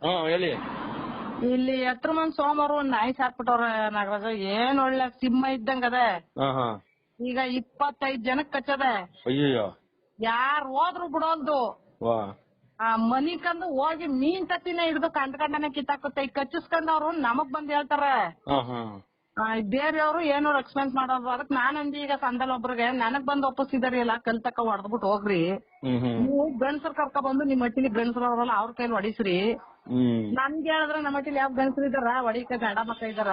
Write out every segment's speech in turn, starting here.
ಹಾ ಹೇಳಿ. ಇಲ್ಲಿ ಎತ್ರ ಮಂದ್ ಸೋಮವಾರ ಒಂದ್ ನಾಯಿ ಸಾಕ್ಬಿಟ್ಟವ್ರ ನಾಗರಾಜ. ಏನ್ ಒಳ್ಳೆ ಸಿಂಹ ಇದ್ದಂಗ ಅದೇ. ಹಾ ಹಾ. ಈಗ ಇಪ್ಪತ್ತೈದ್ ಜನಕ್ ಕಚ್ಚದೆ. ಅಯ್ಯಯ್ಯೋ. ಯಾರ್ ಹೋದ್ರು ಬಿಡೋಲ್ದು ವಾ. ಆ ಮನಿ ಕಂದು ಹೋಗಿ ಮೀನ್ ತತ್ತಿನ ಹಿಡ್ದು ಕಂಡ್ ಕಂಡನೆ ಕಿತ್ತಾಕುತ್ತೆ. ಈಗ ಕಚ್ಚಿಸ್ಕೊಂಡವ್ರು ನಮಗ್ ಬಂದ್ ಹೇಳ್ತಾರೆ. ಹಾ ಹಾ. ಆ, ಬೇರೆಯವ್ರು ಏನು ಎಕ್ಸ್ಪೆನ್ಸ್ ಮಾಡೋದು. ಅದಕ್ ನಾನ್ ಅಂದಿ ಈಗ ಸಂದಲ್ ಒಬ್ರಿಗೆ ನನಗ್ ಬಂದ್ ಒಪ್ಪಿಸಿದಾರೆ ಎಲ್ಲ ಕಲ್ ತಕ ಹೊಡೆದ್ಬಿಟ್ಟು ಹೋಗ್ರಿ. ಹ್ಮ್ ಹ್ಮ್. ನೀವು ಗಂಡ್ಸರ್ ಕರ್ಕೊಂಡ್ ಬಂದು ನಿಮ್ ಮಟ್ಟಿಲಿ ಗಂಡ್ಸರ್ ಅವ್ರಲ್ಲ ಅವ್ರ ಕೈಲಿ ಹೊಡಿಸ್ರಿ. ನನ್ಗೆ ಹೇಳಿದ್ರೆ ನಮ್ಮ ಮಟ್ಟಿಲಿ ಯಾವ ಗಂಡಸರು ಇದಾರ ಒಡಿಕ ಗಂಡ ಮಕ್ಳ ಇದಾರ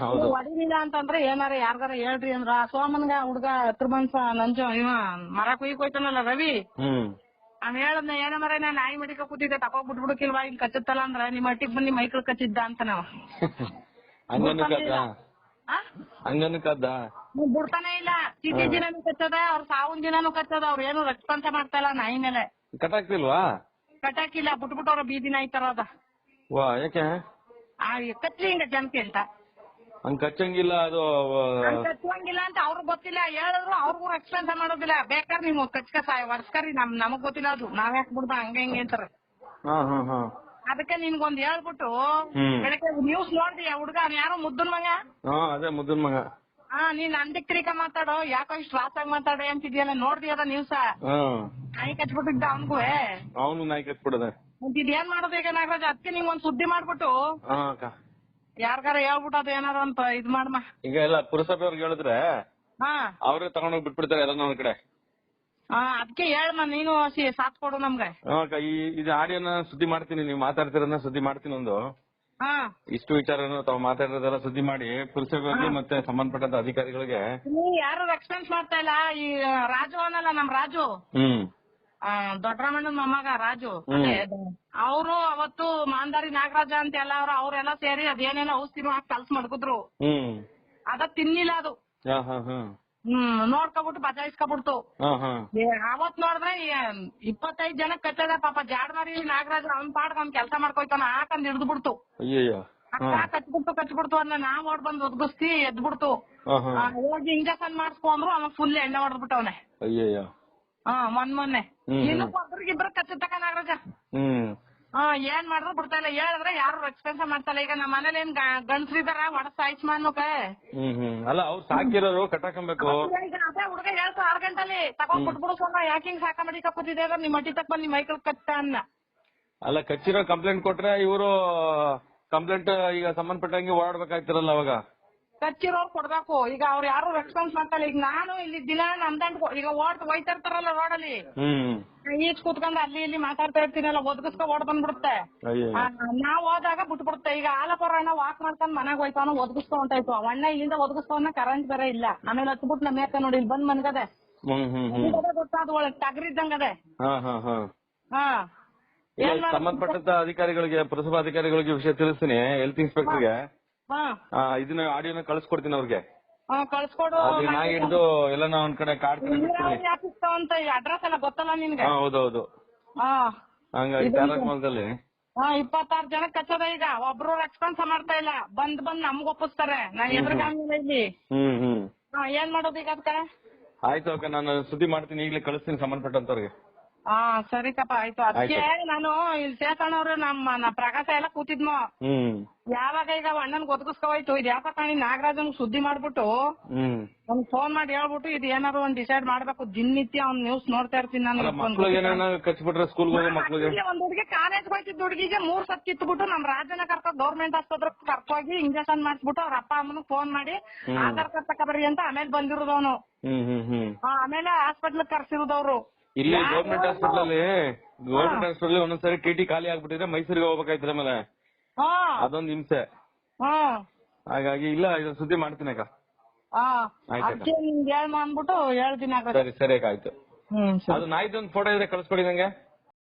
ಹೌದು. ಹೊಡಿಲಿಲ್ಲ ಅಂತಂದ್ರೆ ಏನಾರ ಯಾರ್ದಾರ ಹೇಳ್ರಿ ಅಂದ್ರ ಆ ಸೋಮನ್ಗ ಹುಡ್ಗ ಹತ್ರ ಮನ್ಸ ನಂಜ ಇವ ಮರ ಕುಯ್ಕ್ ಹೋಯ್ತಾನಲ್ಲ ರವಿ. ಹ್ಮ್. ಅವ್ನ್ ಹೇಳದ್ನ ಏನ ಮರ ನಾ ನಾಯಿ ಮಡಿಕ ಕೂತಿದ್ದೆ ತಕೋ ಬಿಟ್ಬಿಡಕಿಲ್ವಾ ಹಿಂಗ್ ಕಚ್ಚುತ್ತಲ್ಲ ಅಂದ್ರ ನಿಮ್ಮ ಮಟ್ಟಿಗ್ ಬನ್ನಿ ಮೈಕಲ್ ಕಚ್ಚಿದ್ದ ಅಂತ ನಾವ್. ಹಂಗನಕದ್ದ ಆ? ಹಂಗನಕದ್ದ ನೀವ್ ಬಿಡ್ತಾನೆ ಇಲ್ಲ. ಚೀಟಿ ದಿನಾನು ಕಚ್ಚದ ಅವ್ರ ಸಾವಿನ ದಿನಾನು ಕಚ್ಚದ ಅವ್ರ ಏನು ರೆಸ್ಪಾನ್ಸ್ ಮಾಡ್ತಾ ಇಲ್ಲ ನಾಯಿ ಮೇಲೆ. ಬಿಟ್ಬಿಟ್ಟು ಅವ್ರ ಬೀದಿನ ಈ ತರ ಅದ ವಾ ಯಾಕೆ? ಆ ಕತ್ಲಿ ಹಿಂಗ ಜನಕ್ಕೆ ಅಂತ. ಹಂಗ್ ಕಚ್ಚಂಗಿಲ್ಲ ಅದು ಹಂಗ್ ಕಚ್ಚುವಂಗಿಲ್ಲ ಅಂತ ಅವ್ರಿಗೆ ಗೊತ್ತಿಲ್ಲ. ಹೇಳಿದ್ರು ಅವ್ರಿಗೂ ಎಕ್ಸ್ಪೆನ್ಸ್ ಮಾಡೋದಿಲ್ಲ. ಬೇಕಾದ್ರೆ ನೀವು ಕಚ್ಕ ಸಾಯ ವರ್ಸ್ಕರಿ ನಮ್ ನಮಗ್ ಗೊತ್ತಿಲ್ಲ ಅದು. ನಾವ್ ಯಾಕೆ ಬಿಡ್ದ ಹಂಗ ಹಿಂಗೆ ಅಂತಾರ. ಹಾ ಹಾ ಹಾ. ಅದಕ್ಕೆ ನಿನ್ಗೊಂದ್ ಹೇಳ್ಬಿಟ್ಟು ಹ್ಮ್. ಬೆಳಗ್ಗೆ ನ್ಯೂಸ್ ನೋಡ್ದಿ ಹುಡ್ಗ ಯಾರು ಯಾರೋ ಮುದ್ದನ್ ಮಗ? ಹಾ ಅದೇ ಮುದ್ದನ್ ಮಗ. ಹಾ ನೀನ್ ಅಂದಿಕ್ರಿಕ ಮಾತಾಡೋ ಯಾಕೋ ಇಷ್ಟು ಆಗಿ ಮಾತಾಡೋ ಅಂತಿದ್ಯಲ್ಲ ನೋಡ್ದಿ ಅದ ನ್ಯೂಸ ಹಾ. ನಾಯಿ ಕಚ್ಬಿಟ್ಟಿದ್ದ ಅವನ್ಗೂ? ಅವನು ನಾಯಿ ಕಚ್ಬಿಡದೆ ಇದೇನ್ ಇದ್ ಏನ್ ಮಾಡೋದು ಈಗ ನಾಗರಾಜ್? ಅದಕ್ಕೆ ನಿಂಗ್ ಒಂದ್ ಸುದ್ದಿ ಮಾಡ್ಬಿಟ್ಟು? ಯಾರ್ಗಾರ ಹೇಳ್ಬಿಟ್ಟು ಅದು ಏನಾರ ಅಂತ ಇದ್ ಮಾಡಮ್ಮ ಈಗ ಎಲ್ಲ ಪುರಸಭೆಯವ್ರಿಗೆ ಹೇಳಿದ್ರೆ ಹಾ. ಅವ್ರೇ ತಗೊಂಡೋಗಿ ಬಿಟ್ಬಿಡ್ತಾರೆ ಎಲ್ಲ ಒಂದ್ ಕಡೆ. ಅದಕ್ಕೆ ಹೇಳಮ್ಮ ನೀನು ಸಾತ್ ಸಾಥ್ ಕೊಡು ನಮ್ಗೆ. ಈ ಇದು ಆಡಿಯೋನ ಸುದ್ದಿ ಮಾಡ್ತೀನಿ ನೀವು ಮಾತಾಡ್ತಿರೋದನ್ನ ಸುದ್ದಿ ಮಾಡ್ತೀನಿ ಒಂದು. ಇಷ್ಟು ವಿಚಾರನ ತಾವು ಮಾತಾಡಿರೋದೆಲ್ಲ ಸುದ್ದಿ ಮಾಡಿ ಪುರಸಭೆಗೆ ಮತ್ತೆ ಸಂಬಂಧಪಟ್ಟಂತ ಅಧಿಕಾರಿಗಳಿಗೆ. ಯಾರು ರೆಸ್ಪಾನ್ಸ್ ಮಾಡ್ತಾ ಇಲ್ಲ? ಈ ರಾಜು ಅನ್ನಲ್ಲ ನಮ್ ರಾಜು. ಹ್ಮ್. ದೊಡ್ಡರಾಮಣ್ಣನ ಮೊಮ್ಮಗ ರಾಜು. ಹ್ಮ್. ಅವರು ಅವತ್ತು ಮಾಂದಾರಿ ನಾಗರಾಜ ಅಂತ ಎಲ್ಲ ಅವ್ರು ಅವ್ರೆಲ್ಲ ಸೇರಿ ಅದೇನೇನೋ ಔಷಧಿ ಹಾಕಿ ಕಲ್ಸ್ ಮಡ್ಗುದ್ರು ಹ್ಮ್. ಅದ ತಿನ್ನಿಲ್ಲ ಅದು. ಹಾ ಹಾ ಹಾ. ಹ್ಮ್ ನೋಡ್ಕೊಬಿಟ್ಟು ಬಚಾಯಿಸ್ಕೊಬಿಡ್ತು ಅವತ್ ನೋಡಿದ್ರೆ ಇಪ್ಪತ್ತೈದ್ ಜನ ಕಟ್ಟದ ಪಾಪ ಜಾಡ್ಮಾರಿ ನಾಗರಾಜ್ ಅವ್ನ್ ಪಾಡ್ಕ ಅವ್ನ್ ಕೆಲಸ ಮಾಡ್ಕೊಯ್ತಾನ ಹಾಕಂದ್ ಹಿಡ್ದು ಬಿಡ್ತು ಕಟ್ಬಿಡ್ತು ಅಂದ್ರೆ ನಾವ್ ಓಡ್ ಬಂದ್ ಒದ್ಗಿಸ್ತಿ ಎದ್ಬಿಡ್ತು. ಹೋಗಿ ಇಂಜೆಕ್ಷನ್ ಮಾಡಿಸ್ಕೊಂಡ್ರು ಅವ ಫುಲ್ ಎಣ್ಣೆ ಹೊಡೆದ್ಬಿಟ್ಟು ಅವನೇ ಹಾ ಮೊನ್ ಮೊನ್ನೆ. ಇನ್ನೂ. ಒಬ್ರಿಗಿಬ್ರು ಕಚ್ಚತಕ್ಕ ನಾಗರಾಜ. ಹ್ಮ್. ಹಾ ಏನ್ ಮಾಡಿದ್ರು ಬಿಡ್ತಾ ಇಲ್ಲ. ಹೇಳಿದ್ರೆ ಯಾರು ರೆಸ್ಪಾನ್ಸ್ ಮಾಡ್ತಾಯಿಲ್ಲ ಈಗ ನಮ್ಮ ಮನೇಲಿ ಏನ್ ಗಂಡಸ್ರಿದಾರ ಒಡ ಸಾಯಿಸ್ಮಾನ್ ಹ್ಮ್ ಹ್ಮ್. ಅಲ್ಲ ಅವ್ರು ಸಾಕಿರೋರು ಕಟಾಕಬೇಕು ಈಗ ಅದೇ ಹುಡುಗ ಹೇಳ್ತು ಆರ್ ಗಂಟಲಿ ತಗೊಂಡ್ ಬಿಟ್ಬಿಡು ಸೊನ್ನ ಯಾಕೆ ಹಿಂಗ್ ಸಾಕ ಮಾಡಿ ಕಪ್ಪತ್ತಿದೆ ನಿಮ್ ಮಟ್ಟಿ ತಕ್ಕ ನಿಮ್ ಮೈಕಲ್ ಕಟ್ಟ ಅನ್ನ. ಅಲ್ಲ ಕಚ್ಚಿರೋ ಕಂಪ್ಲೇಂಟ್ ಕೊಟ್ರೆ ಇವರು ಕಂಪ್ಲೇಂಟ್ ಈಗ ಸಂಬಂಧಪಟ್ಟಂಗೆ ಓಡಾಡ್ಬೇಕಾಗ್ತಿರಲ್ಲ ಅವಾಗ. ಕಚ್ಚಿರೋರ್ ಕೊಡ್ಬೇಕು. ಈಗ ಅವ್ರು ಯಾರು ರೆಸ್ಪಾನ್ಸ್ ಮಾಡ್ತಾರೆ ಈಗ ನಾನು ಇಲ್ಲಿ ದಿನ ನಂದಂಡ್ ಈಗ ಓಡ್ ಹೋಯ್ತಾ ಇರ್ತಾರಲ್ಲ ರೋಡಲ್ಲಿ ಹ್ಮ್. ಈಚ್ ಕೂತ್ಕೊಂಡು ಅಲ್ಲಿ ಇಲ್ಲಿ ಮಾತಾಡ್ತಾ ಇರ್ತೀನಲ್ಲ ಒದಗಿಸ್ಕೊ ಓಡ್ ಬಂದ್ಬಿಡುತ್ತೆ. ಅಯ್ಯೋ. ಆ, ನಾವ್ ಹೋದಾಗ ಬಿಟ್ಬಿಡುತ್ತೆ. ಈಗ ಆಲಪುರ ಅಣ್ಣ ವಾಕ್ ಮಾಡ್ಕೊಂಡ್ ಮನೆಗ್ ಹೋಯ್ತಾನ ಒದಗಿಸ್ಕೊ ಹೊಂಟಾಯ್ತು ಅವ್ ಅಣ್ಣ ಇಲ್ಲಿಂದ ಒದಗಿಸ್ಕೊಂಡ ಕರೆಂಟ್ ಬೇರೆ ಇಲ್ಲ. ಆಮೇಲೆ ಹತ್ಬಿಟ್ಟು ನಮ್ಮ ಯಾಕ ನೋಡಿ ಇಲ್ಲಿ ಬಂದ್ ಮನ್ಗದೆ. ಹ್ಮ್ ಹ್ಮ್ ಹ್ಮ್. ಗೊತ್ತಾದ ಒಳಗ್ ಟಗರಿದ್ದಂಗದೆ ಹಾ ಹಾ ಹಾ. ಹಾ. ಇಲ್ಲ, ಏನ್ ಮಾಡೋದು? ಸಂಬಂಧಪಟ್ಟಂತ ಅಧಿಕಾರಿಗಳಿಗೆ ಪುರಸಭಾ ಅಧಿಕಾರಿಗಳಿಗೆ ವಿಷಯ ತಿಳಿಸ್ತೀನಿ. ಹೆಲ್ತ್ ಇನ್ಸ್ಪೆಕ್ಟರ್ಗೆ ಹಾ ಇದನ್ನ ಆಡಿಯೋನ ಕಳಿಸ್ಕೊಡ್ತೀನಿ ಅವ್ರಿಗೆ. ಹಾ ಕಳ್ಸ್ಕೊಡು ಅದ್ರ ಹಿಡ್ದು ಎಲ್ಲಾನ ಒಂದ್ ಕಡೆ ಕಾರ್ಡ್ ಆಫೀಸ್ ಅಂತ ಅಡ್ರೆಸ್ ಎಲ್ಲ ಗೊತ್ತಲ್ಲ ನಿನ್ಗೆ? ಹಾ ಹೌದೌದು. ಹಾ. ಹಂಗಾಗಿ ಟ್ಯಾರಕ್ ಮಾಲ್ದಲ್ಲಿ. ಹಾ ಇಪ್ಪತ್ತಾರು ಜನ ಕಚ್ಚದ ಈಗ. ಒಬ್ರು ರೆಸ್ಪಾನ್ಸ್ ಮಾಡ್ತಾ ಇಲ್ಲ. ಬಂದ್ ಬಂದ್ ನಮ್ಗ್ ಒಪ್ಪಿಸ್ತಾರೆ. ನಾ ಎದುರುಗಾಮಿಲ್ಲ ಇಲ್ಲಿ. ಹ್ಮ್ ಹ್ಮ್. ಹಾ ಏನ್ ಮಾಡೋದು ಈಗ ಅದಕ್ಕೆ ಆಯ್ತು ಅಕ್ಕ ನಾನು ಸುದ್ದಿ ಮಾಡ್ತೀನಿ. ಈಗಲೇ ಕಳಿಸ್ತೀನಿ ಸಂಬಂಧಪಟ್ಟಂತವ್ರಿಗೆ. ಹಾ ಸರಿ ಕಪ್ಪ ಆಯ್ತು. ಅದಕ್ಕೆ ನಾನು ಇಲ್ಲಿ ಸೇತಣ್ಣವ್ರು ನಮ್ಮ ನಮ್ಮ ಪ್ರಕಾಶ ಎಲ್ಲ ಕೂತಿದ್ನು. ಹ್ಮ್. ಯಾವಾಗ ಈಗ ಅಣ್ಣನ್ ಒದಗಿಸ್ಕೋಯ್ತು ಇದು ಯಾಕ ಕಾಣಿ ನಾಗರಾಜನ್ ಸುದ್ದಿ ಮಾಡ್ಬಿಟ್ಟು ಒಂದ್ ಫೋನ್ ಮಾಡಿ ಹೇಳ್ಬಿಟ್ಟು ಇದು ಏನಾದ್ರು ಒಂದ್ ಡಿಸೈಡ್ ಮಾಡ್ಬೇಕು. ದಿನನಿತ್ಯ ಅವ್ನ್ ನ್ಯೂಸ್ ನೋಡ್ತಾ ಇರ್ತೀನಿ ನಾನು ಕಚ್ಬಿಟ್ರೆ ಒಂದ್ ಹುಡುಗಿ ಕಾಲೇಜ್ ಹೋಯ್ತಿದ್ ಹುಡುಗಿಗೆ ಮೂರ್ ಸತ್ ಕಿತ್ಬಿಟ್ಟು ನಮ್ ರಾಜನ ಕರ್ಕ ಗೌರ್ಮೆಂಟ್ ಆಸ್ಪತ್ರೆ ಕರ್ಕೋಗಿ ಇಂಜೆಕ್ಷನ್ ಮಾಡಿಸ್ಬಿಟ್ಟು ಅವ್ರ ಅಪ್ಪ ಅಮ್ಮನ ಫೋನ್ ಮಾಡಿ ಆಧಾರ್ ಕಾರ್ಡ್ ತಕಬರ್ರಿ ಅಂತ ಆಮೇಲೆ ಬಂದಿರೋದು ಹ್ಮ್ ಆಮೇಲೆ ಹಾಸ್ಪಿಟ್ಲ್ ಕರ್ಸಿರೋದವ್ರು ಇಲ್ಲಿ ಗೌರ್ಮೆಂಟ್ ಹಾಸ್ಪಿಟಲ್ ಅಲ್ಲಿ ಗೌರ್ಮೆಂಟ್ ಹಾಸ್ಪಿಟಲ್ ಒಂದೊಂದ್ಸರಿ ಟಿಟಿ ಖಾಲಿ ಆಗ್ಬಿಟ್ಟಿದ್ರೆ ಮೈಸೂರಿಗೆ ಹೋಗ್ಬೇಕಾಯ್ತದೆ ಆಮೇಲೆ ಹಾ. ಅದೊಂದ್ ಹಿಂಸೆ. ಹಾಗಾಗಿ ಇಲ್ಲ ಇದು ಸುದ್ದಿ ಮಾಡ್ತೀನಿ ಅಕ್ಕ. ಅದಕ್ಕೆ ನಿಮ್ಗೆ ಹೇಳ್ ಅಂದ್ಬಿಟ್ಟು ಹೇಳ್ತೀನಿ ಸರಿ ಸರಿ ಅಕ್ಕ ಆಯ್ತು. ಅದು ನಾಯ್ದೊಂದು ಫೋಟೋ ಇದ್ರೆ ಕಳಿಸ್ಕೊಡಿ ನಂಗೆ.